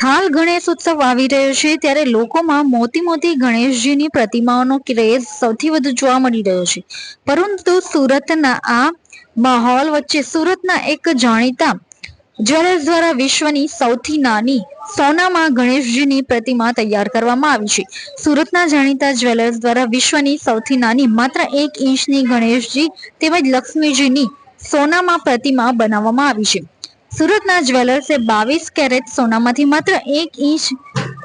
હાલ ગણેશ ઉત્સવ આવી રહ્યો છે ત્યારે લોકોમાં મોતી મોતી ગણેશજીની પ્રતિમાઓનો ક્રેઝ સૌથી વધુ જોવા મળી રહ્યો છે. પરંતુ સુરતના આ માહોલ વચ્ચે સુરતના એક જાણીતા જ્વેલર્સ દ્વારા વિશ્વની સૌથી નાની સોનામાં ગણેશજીની પ્રતિમા તૈયાર કરવામાં આવી છે. સુરતના જાણીતા જ્વેલર્સ દ્વારા વિશ્વની સૌથી નાની માત્ર એક ઇંચની ગણેશજી તેમજ લક્ષ્મીજીની સોનામાં પ્રતિમા બનાવવામાં આવી છે. સુરતના જ્વેલર્સે બાવીસ કેરેટ સોનામાંથી માત્ર એક ઇંચ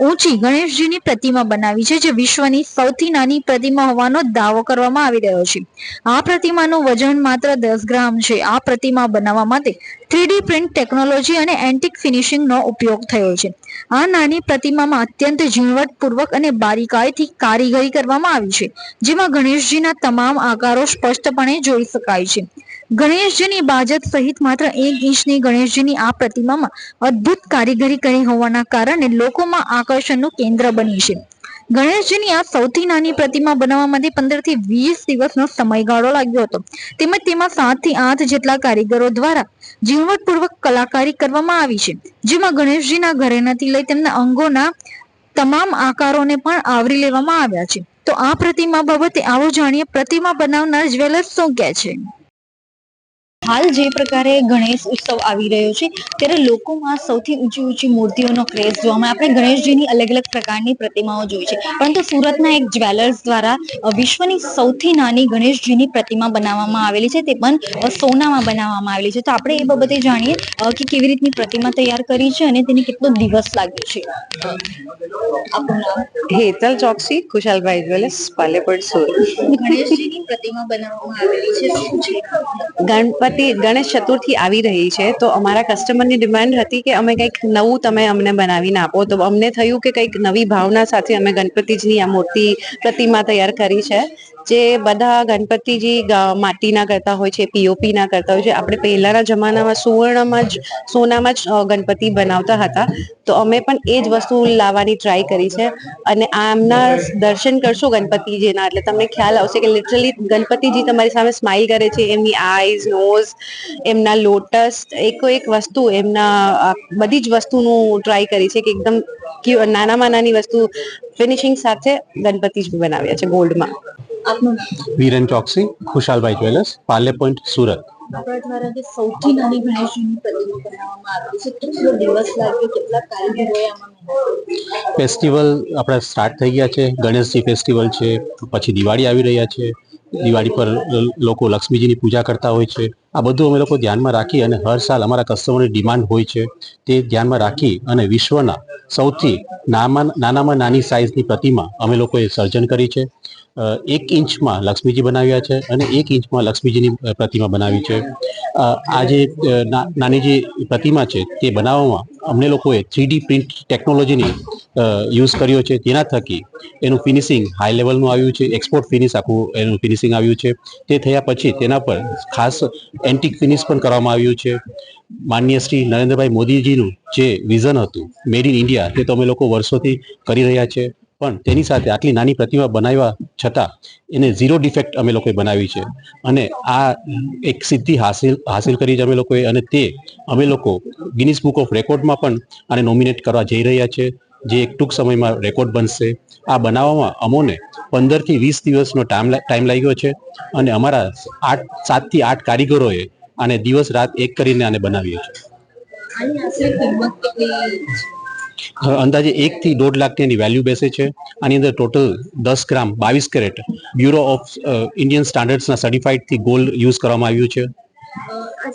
ઊંચી ગણેશજીની પ્રતિમા બનાવી છે, જે વિશ્વની સૌથી નાની પ્રતિમા હોવાનો દાવો કરવામાં આવી રહ્યો છે. આ પ્રતિમાનું વજન માત્ર દસ ગ્રામ છે. આ પ્રતિમા બનાવવા માટે થ્રીડી પ્રિન્ટ ટેકનોલોજી અને એન્ટિક ફિનિશિંગનો ઉપયોગ થયો છે. આ નાની પ્રતિમામાં અત્યંત ઝીણવટપૂર્વક અને બારીકાઈથી કારીગરી કરવામાં આવી છે, જેમાં ગણેશજીના તમામ આકારો સ્પષ્ટપણે જોઈ શકાય છે. ગણેશજીની બાજત સહિત માત્ર એક ઇંચની ગણેશજીની આ પ્રતિમામાં અદ્ભુત કારીગરી કરી હોવાના કારણે લોકોમાં આકર્ષણનું કેન્દ્ર બની છે. ગણેશજીની આ સૌથી નાની પ્રતિમા બનાવવા માટે પંદરથી વીસ દિવસનો સમયગાળો લાગ્યો હતો. તેમજ તેમાં સાતથી આઠ જેટલા કારીગરો દ્વારા ઝીણવટપૂર્વક કલાકારી કરવામાં આવી છે. જેમાં ગણેશજીના ઘરેણાથી લઈ તેમના અંગોના તમામ આકારોને પણ આવરી લેવામાં આવ્યા છે. તો આ પ્રતિમા બાબતે આવો જાણીએ પ્રતિમા બનાવનાર જ્વેલર્સ શું કહે છે? હાલ જે પ્રકારે ગણેશ ઉત્સવ આવી રહ્યો છે ત્યારે લોકોમાં સૌથી ઊંચી ઊંચી મૂર્તિઓનો ક્રેઝ જોવા મળે. આપણે ગણેશજીની અલગ અલગ પ્રકારની પ્રતિમાઓ જોઈ છે. પરંતુ સુરતના એક જ્વેલર્સ દ્વારા વિશ્વની સૌથી નાની ગણેશજીની પ્રતિમા બનાવવામાં આવેલી છે. તે પણ સોનામાં બનાવવામાં આવેલી છે. તો આપણે એ બાબતે જાણીએ કે કેવી રીતની પ્રતિમા તૈયાર કરી છે અને તેને કેટલો દિવસ લાગ્યો છે? હેતલ ચોકસી ખુશાલભાઈ જ્વેલર્સ પાલેપડ સુરત. ગણેશજીની પ્રતિમા બનાવવામાં આવેલી છે. શું છે ગણેશ ચતુર્થી આવી રહી છે, તો અમારા કસ્ટમરની ડિમાન્ડ હતી કે અમે કંઈક નવું તમે અમને બનાવીને આપો. તો અમને થયું કે કંઈક નવી ભાવના સાથે અમે ગણપતિજીની આ મૂર્તિ પ્રતિમા તૈયાર કરી છે. જે બધા ગણપતિજી માટીના કરતા હોય છે પીઓપી ના કરતા હોય છે, આપણે પહેલાના જમાનામાં સુવર્ણમાં જ, સોનામાં જ ગણપતિ બનાવતા હતા. તો અમે પણ એ જ વસ્તુ લાવવાની ટ્રાય કરી છે. અને આમના દર્શન કરશો ગણપતિજીના એટલે તમને ખ્યાલ આવશે કે લિટરલી ગણપતિજી તમારી સામે સ્માઇલ કરે છે, એમની આઈઝ નોઝ એમના લોટસ એકો એક વસ્તુ એમના બધી જ વસ્તુનું ટ્રાય કરી છે કે એકદમ નાનામાં નાની વસ્તુ ફિનિશિંગ સાથે ગણપતિજી બનાવ્યા છે, ગોલ્ડમાં. Viren Choksi Khushalbhai jewellers Parle point Surat. આપણા દ્વારા જે સૌથી નાની ગણેશજીની પ્રતિમા બનાવવામાં આવી છે કેટલો દિવસ લાગ્યો કેટલા કારીગરોએ આમાં ફેસ્ટિવલ આપણા સ્ટાર્ટ થઈ ગયા છે ગણેશજી ફેસ્ટિવલ છે પછી દિવાળી આવી રહ્યા છે દિવાળી પર લોકો લક્ષ્મીજીની પૂજા કરતા હોય છે. આ બધું અમે લોકો ધ્યાનમાં રાખી અને હર સાલ અમારા કસ્ટમરની ડિમાન્ડ હોય છે તે ધ્યાનમાં રાખી અને વિશ્વના સૌથી નામાં નાનામાં નાની સાઇઝની પ્રતિમા અમે લોકોએ સર્જન કરી છે. એક ઇંચમાં લક્ષ્મીજી બનાવ્યા છે અને એક ઇંચમાં લક્ષ્મીજીની પ્રતિમા બનાવી છે. આ જે નાની જે પ્રતિમા છે તે બનાવવામાં અમને લોકોએ થ્રીડી પ્રિન્ટ ટેકનોલોજીની યુઝ કર્યો છે. તેના થકી એનું ફિનિશિંગ હાઈ લેવલનું આવ્યું છે. એક્સપોર્ટ ફિનિશ આખું એનું ફિનિશિંગ આવ્યું છે. તે થયા પછી તેના પર ખાસ એન્ટિક ફિનિશ પણ કરવામાં આવ્યું છે. માનનીય શ્રી નરેન્દ્રભાઈ મોદીજીનું જે વિઝન હતું, મેડ ઇન ઇન્ડિયા તે તો અમે લોકો વર્ષોથી કરી રહ્યા છે. પણ તેની સાથે આટલી નાની પ્રતિમા બનાવ્યા છતાં એને ઝીરો ડિફેક્ટ અમે લોકોએ બનાવી છે. અને આ એક સિદ્ધિ હાસિલ હાસિલ કરી છે અમે લોકોએ અને તે અમે લોકો ગિનિસ બુક ઓફ રેકોર્ડમાં પણ આને નોમિનેટ કરવા જઈ રહ્યા છે. જે એક ટૂંક સમયમાં રેકોર્ડ બનશે. આ બનાવવામાં અમોને પંદરથી વીસ દિવસનો ટાઈમ ટાઈમ લાગ્યો છે અને અમારા આઠ, સાતથી આઠ કારીગરોએ આને દિવસ રાત એક કરીને આને બનાવીએ છે અંદાજે એકથી દોઢ લાખ એની વેલ્યુ બેસે છે. આની અંદર ટોટલ દસ ગ્રામ બાવીસ કેરેટ બ્યુરો ઓફ ઇન્ડિયન સ્ટાન્ડર્ડ્સના સર્ટિફાઈડથી ગોલ્ડ યુઝ કરવામાં આવ્યું છે. અ,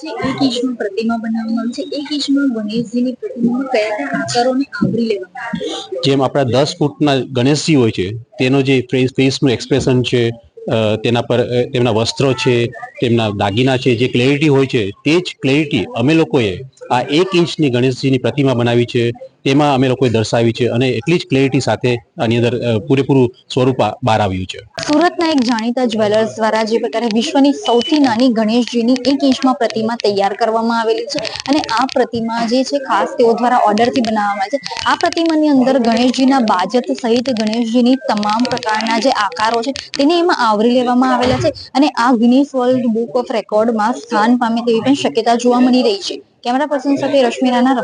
એક ઇંચમાં પ્રતિમા બનાવવામાં આવી છે. એક ઇંચમાં ગણેશજીની પ્રતિમામાં કયા કયા આકારોને આવરી લેવામાં જેમ આપણા દસ ફૂટના ગણેશજી હોય છે તેનો જે ફેસ ફેસનું એક્સપ્રેશન છે તેના પર તેમના વસ્ત્રો છે તેમના દાગીના છે જે ક્લેરિટી હોય છે તે જ ક્લેરિટી અમે લોકોએ આ એક ઇંચની ગણેશજીની પ્રતિમા બનાવી છે. તેમાં અમે લોકોએ દર્શાવી છે અને એટલી જ ક્લેરિટી સાથે આની અંદર પૂરેપૂરું સ્વરૂપ બહાર આવ્યું છે. સુરતના એક જાણીતા જ્વેલર્સ દ્વારા જે પ્રકારે વિશ્વની સૌથી નાની ગણેશજીની એક ઇંચમાં પ્રતિમા તૈયાર કરવામાં આવેલી છે અને આ પ્રતિમા જે છે ખાસ તેઓ દ્વારા ઓર્ડરથી બનાવવામાં છે. આ પ્રતિમાની અંદર ગણેશજીના બાજત સહિત ગણેશજીની તમામ પ્રકારના જે આકારો છે તેને એમાં આવરી લેવામાં આવેલા છે અને આ ગિનિસ વર્લ્ડ બુક ઓફ રેકોર્ડમાં સ્થાન પામે તેવી પણ શક્યતા જોવા મળી રહી છે. કેમેરા પર્સન સાથે રશ્મિ રાણા